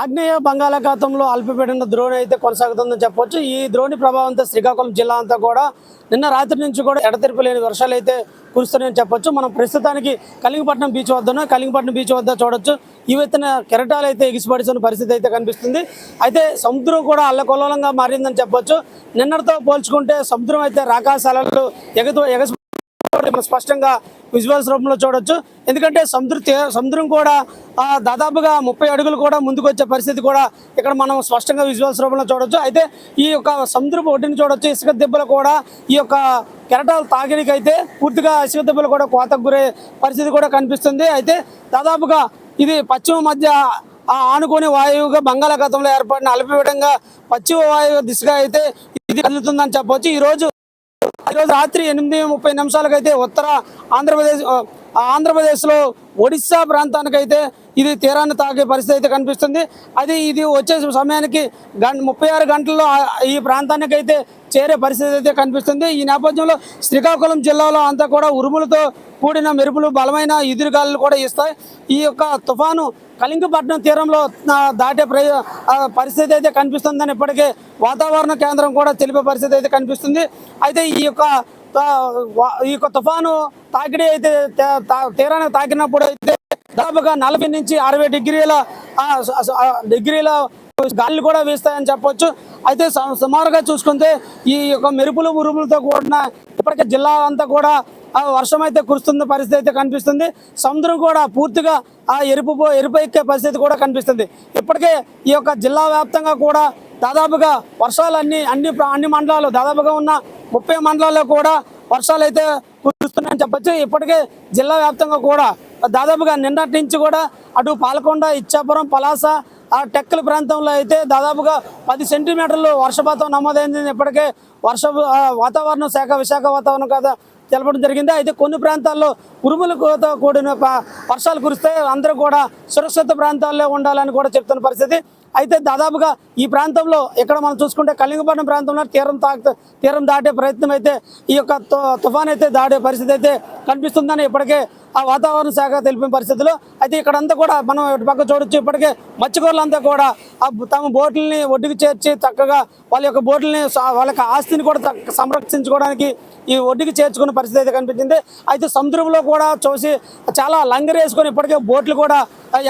ఆగ్నేయ బంగాళాఖాతంలో అల్పపీడన ద్రోణి అయితే కొనసాగుతుందని చెప్పొచ్చు. ఈ ద్రోణి ప్రభావంతో శ్రీకాకుళం జిల్లా అంతా కూడా నిన్న రాత్రి నుంచి కూడా ఎడతెరిపి లేని వర్షాలు అయితే కురుస్తున్నాయని చెప్పొచ్చు. మనం ప్రస్తుతానికి కలింగపట్నం బీచ్ వద్ద ఉన్నాం. కలింగపట్నం బీచ్ వద్ద చూడొచ్చు. ఈ విత్తన కెరటాలు అయితే ఎగిసిపడుతున్న పరిస్థితి అయితే కనిపిస్తుంది. అయితే సముద్రం కూడా అల్లకొల్లంగా మారిందని చెప్పొచ్చు. నిన్నటితో పోల్చుకుంటే సముద్రం అయితే రాకాశాలలు ఎగదు ఎగసి మనం స్పష్టంగా విజువల్స్ రూపంలో చూడొచ్చు. ఎందుకంటే సముద్ర సముద్రం కూడా దాదాపుగా ముప్పై అడుగులు కూడా ముందుకు వచ్చే పరిస్థితి కూడా ఇక్కడ మనం స్పష్టంగా విజువల్స్ రూపంలో చూడొచ్చు. అయితే ఈ యొక్క సముద్రపు ఒడ్డుని చూడొచ్చు. ఇసుక దెబ్బలు కూడా ఈ యొక్క కెరటాలు తాకిడికి అయితే పూర్తిగా ఇసుక దెబ్బలు కూడా కోతకు గురే పరిస్థితి కూడా కనిపిస్తుంది. అయితే దాదాపుగా ఇది పశ్చిమ మధ్య ఆనుకోని వాయువుగా బంగాళాఖాతంలో ఏర్పడిన అల్పపీడంగా పశ్చిమ వాయువు దిశగా అయితే ఇది కదులుతుందని చెప్పవచ్చు ఈ రోజు ఈరోజు రాత్రి ఎనిమిది ముప్పై నిమిషాలకైతే ఉత్తర ఆంధ్రప్రదేశ్ ఆంధ్రప్రదేశ్లో ఒడిశా ప్రాంతానికైతే ఇది తీరాన్ని తాకే పరిస్థితి అయితే కనిపిస్తుంది. అది ఇది వచ్చే సమయానికి గం ముప్పై ఆరు గంటల్లో ఈ ప్రాంతానికి అయితే చేరే పరిస్థితి అయితే కనిపిస్తుంది. ఈ నేపథ్యంలో శ్రీకాకుళం జిల్లాలో అంతా కూడా ఉరుములతో కూడిన మెరుపులు బలమైన ఎదురుగాలు కూడా ఇస్తాయి. ఈ యొక్క తుఫాను కళింగపట్నం తీరంలో దాటే ప్రయ పరిస్థితి అయితే కనిపిస్తుందని ఇప్పటికే వాతావరణ కేంద్రం కూడా తెలిపే పరిస్థితి అయితే కనిపిస్తుంది. అయితే ఈ యొక్క ఈ యొక్క తుఫాను తాకిడి అయితే తీరాన్ని తాకినప్పుడు అయితే దాదాపుగా నలభై నుంచి అరవై డిగ్రీల డిగ్రీల గాలి కూడా వీస్తాయని చెప్పొచ్చు. అయితే సుమారుగా చూసుకుంటే ఈ యొక్క మెరుపులు ఉరుములతో కూడిన ఇప్పటికే జిల్లా అంతా కూడా వర్షం అయితే కురుస్తున్న పరిస్థితి అయితే కనిపిస్తుంది. సముద్రం కూడా పూర్తిగా ఆ ఎరుపు ఎరుపు ఎక్కే పరిస్థితి కూడా కనిపిస్తుంది. ఇప్పటికే ఈ యొక్క జిల్లా వ్యాప్తంగా కూడా దాదాపుగా వర్షాలు అన్ని అన్ని అన్ని మండలాలు దాదాపుగా ఉన్న ముప్పై మండలాల్లో కూడా వర్షాలు అయితే కురుస్తున్నాయని చెప్పచ్చు. ఇప్పటికే జిల్లా వ్యాప్తంగా కూడా దాదాపుగా నిన్నటి నుంచి కూడా అటు పాలకొండ ఇచ్చాపురం పలాస ఆ టెక్కల ప్రాంతంలో అయితే దాదాపుగా పది సెంటీమీటర్లు వర్షపాతం నమోదైంది. ఇప్పటికే వర్ష వాతావరణ శాఖ విశాఖ వాతావరణం కదా తెలపడం జరిగింది. అయితే కొన్ని ప్రాంతాల్లో ఉరుములతో కూడిన వర్షాలు కురిస్తే అందరూ కూడా సురక్షిత ప్రాంతాల్లో ఉండాలని కూడా చెప్తున్న పరిస్థితి. అయితే దాదాపుగా ఈ ప్రాంతంలో ఇక్కడ మనం చూసుకుంటే కళింగపట్నం ప్రాంతంలో తీరం తాకు తీరం దాటే ప్రయత్నం అయితే ఈ యొక్క తుఫాన్ అయితే దాటే పరిస్థితి అయితే కనిపిస్తుందని ఇప్పటికే వాతావరణ శాఖ తెలిపిన పరిస్థితిలో అయితే ఇక్కడంతా కూడా మనం ఇటు పక్క చూడొచ్చు. ఇప్పటికే మత్స్యకారులంతా కూడా ఆ తమ బోట్లని ఒడ్డుకు చేర్చి చక్కగా వాళ్ళ యొక్క బోట్లని వాళ్ళ యొక్క ఆస్తిని కూడా సంరక్షించుకోవడానికి ఈ ఒడ్డుకి చేర్చుకున్న పరిస్థితి అయితే కనిపించింది. అయితే సముద్రంలో కూడా చూసి చాలా లంగరేసుకొని ఇప్పటికే బోట్లు కూడా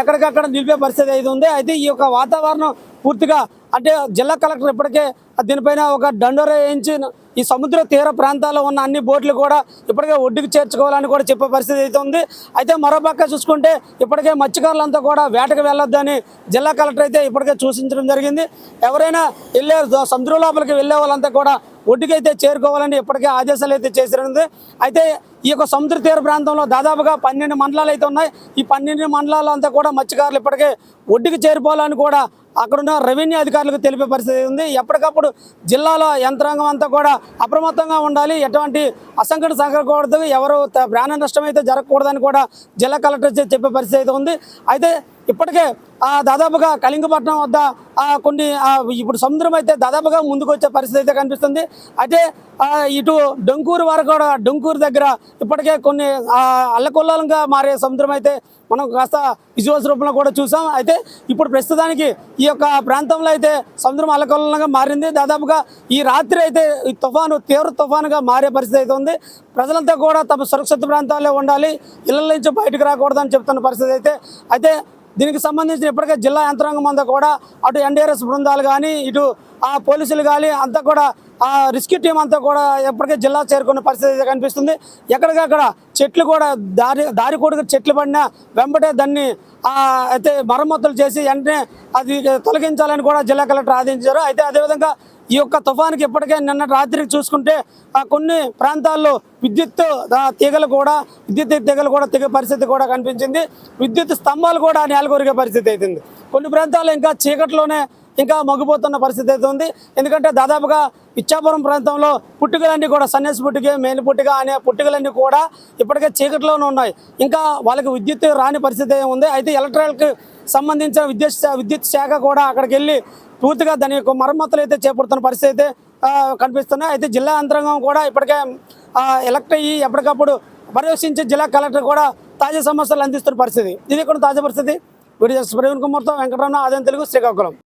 ఎక్కడికక్కడ నిలిపే పరిస్థితి అయితే ఉంది. అయితే ఈ యొక్క వాతావరణం పూర్తిగా అంటే జిల్లా కలెక్టర్ ఇప్పటికే దీనిపైన ఒక దండోర వేయించి ఈ సముద్ర తీర ప్రాంతాల్లో ఉన్న అన్ని బోట్లు కూడా ఇప్పటికే ఒడ్డుకు చేర్చుకోవాలని కూడా చెప్పే పరిస్థితి అయితే ఉంది. అయితే మరోపక్క చూసుకుంటే ఇప్పటికే మత్స్యకారులంతా కూడా వేటకు వెళ్ళొద్దని జిల్లా కలెక్టర్ అయితే ఇప్పటికే సూచించడం జరిగింది. ఎవరైనా వెళ్ళే సముద్రం లోపలికి వెళ్ళే వాళ్ళంతా కూడా ఒడ్డుకైతే చేరుకోవాలని ఇప్పటికే ఆదేశాలు అయితే చేసినది అయితే ఈ యొక్క సముద్ర తీర ప్రాంతంలో దాదాపుగా పన్నెండు మండలాలు అయితే ఉన్నాయి. ఈ పన్నెండు మండలాలు అంతా కూడా మత్స్యకారులు ఇప్పటికే ఒడ్డుకి చేరుకోవాలని కూడా అక్కడున్న రెవెన్యూ అధికారులకు తెలిపే పరిస్థితి ఉంది. ఎప్పటికప్పుడు జిల్లాలో యంత్రాంగం అంతా కూడా అప్రమత్తంగా ఉండాలి. ఎటువంటి అసంఘటన జరగకూడదు ఎవరు త- ప్రాణ నష్టం అయితే జరగకూడదని కూడా జిల్లా కలెక్టర్ చెప్పే పరిస్థితి అయితే ఉంది. అయితే ఇప్పటికే ఆ, దాదాపుగా కళింగపట్నం వద్ద కొన్ని ఇప్పుడు సముద్రం అయితే దాదాపుగా ముందుకు వచ్చే పరిస్థితి అయితే కనిపిస్తుంది. అయితే ఇటు డొంకూరు వరకు కూడా డొంకూరు దగ్గర ఇప్పటికే కొన్ని ఆ, అల్లకొల్లంగా మారే సముద్రం అయితే మనం కాస్త విజువల్స్ రూపంలో కూడా చూసాం. అయితే ఇప్పుడు ప్రస్తుతానికి ఈ యొక్క ప్రాంతంలో అయితే సముద్రం అల్లకొల్లంగా మారింది. దాదాపుగా ఈ రాత్రి అయితే ఈ తుఫాను తీవ్ర తుఫానుగా మారే పరిస్థితి అయితే ఉంది. ప్రజలంతా కూడా తమ సురక్షిత ప్రాంతాల్లో ఉండాలి. ఇళ్ళ నుంచి బయటకు రాకూడదని చెప్తున్న పరిస్థితి అయితే అయితే దీనికి సంబంధించిన ఇప్పటికే జిల్లా యంత్రాంగం అంతా కూడా అటు ఎన్డీఆర్ఎస్ బృందాలు కానీ ఇటు ఆ పోలీసులు కానీ అంతా కూడా ఆ రెస్క్యూ టీం అంతా కూడా ఎప్పటికే జిల్లా చేరుకున్న పరిస్థితి కనిపిస్తుంది. ఎక్కడికక్కడ చెట్లు కూడా దారి దారి కూడా చెట్లు పడినా వెంబటే దాన్ని అయితే మరమ్మతులు చేసి వెంటనే అది తొలగించాలని కూడా జిల్లా కలెక్టర్ ఆదేశించారు. అయితే అదేవిధంగా ఈ యొక్క తుఫాన్కి ఇప్పటికే నిన్న రాత్రి చూసుకుంటే ఆ కొన్ని ప్రాంతాల్లో విద్యుత్ తీగలు కూడా విద్యుత్ తీగలు కూడా తెగే పరిస్థితి కూడా కనిపించింది. విద్యుత్ స్తంభాలు కూడా నేలకొరిగే పరిస్థితి అవుతుంది కొన్ని ప్రాంతాల్లో ఇంకా చీకట్లోనే ఇంకా మగ్గిపోతున్న పరిస్థితి అయితే ఉంది. ఎందుకంటే దాదాపుగా ఇచ్చాపురం ప్రాంతంలో పుట్టుకలన్నీ కూడా సన్యాసి పుట్టుక మేలు పుట్టుక అనే పుట్టుకలన్నీ కూడా ఇప్పటికే చీకట్లోనే ఉన్నాయి. ఇంకా వాళ్ళకి విద్యుత్ రాని పరిస్థితి ఉంది. అయితే ఎలక్ట్రికల్కి సంబంధించిన విద్యుత్ విద్యుత్ శాఖ కూడా అక్కడికి వెళ్ళి పూర్తిగా దాని యొక్క మరమ్మతులు అయితే చేపడుతున్న పరిస్థితి అయితే కనిపిస్తున్నాయి. అయితే జిల్లా యంత్రాంగం కూడా ఇప్పటికే ఆ, ఎలక్ట్ అయ్యి ఎప్పటికప్పుడు పర్యవేక్షించే జిల్లా కలెక్టర్ కూడా తాజా సమస్యలు అందిస్తున్న పరిస్థితి. ఇది కూడా తాజా పరిస్థితి? వీడియో ప్రవీణ్ కుమార్తో వెంకటరమణ ఆదాయం తెలుగు శ్రీకాకుళం.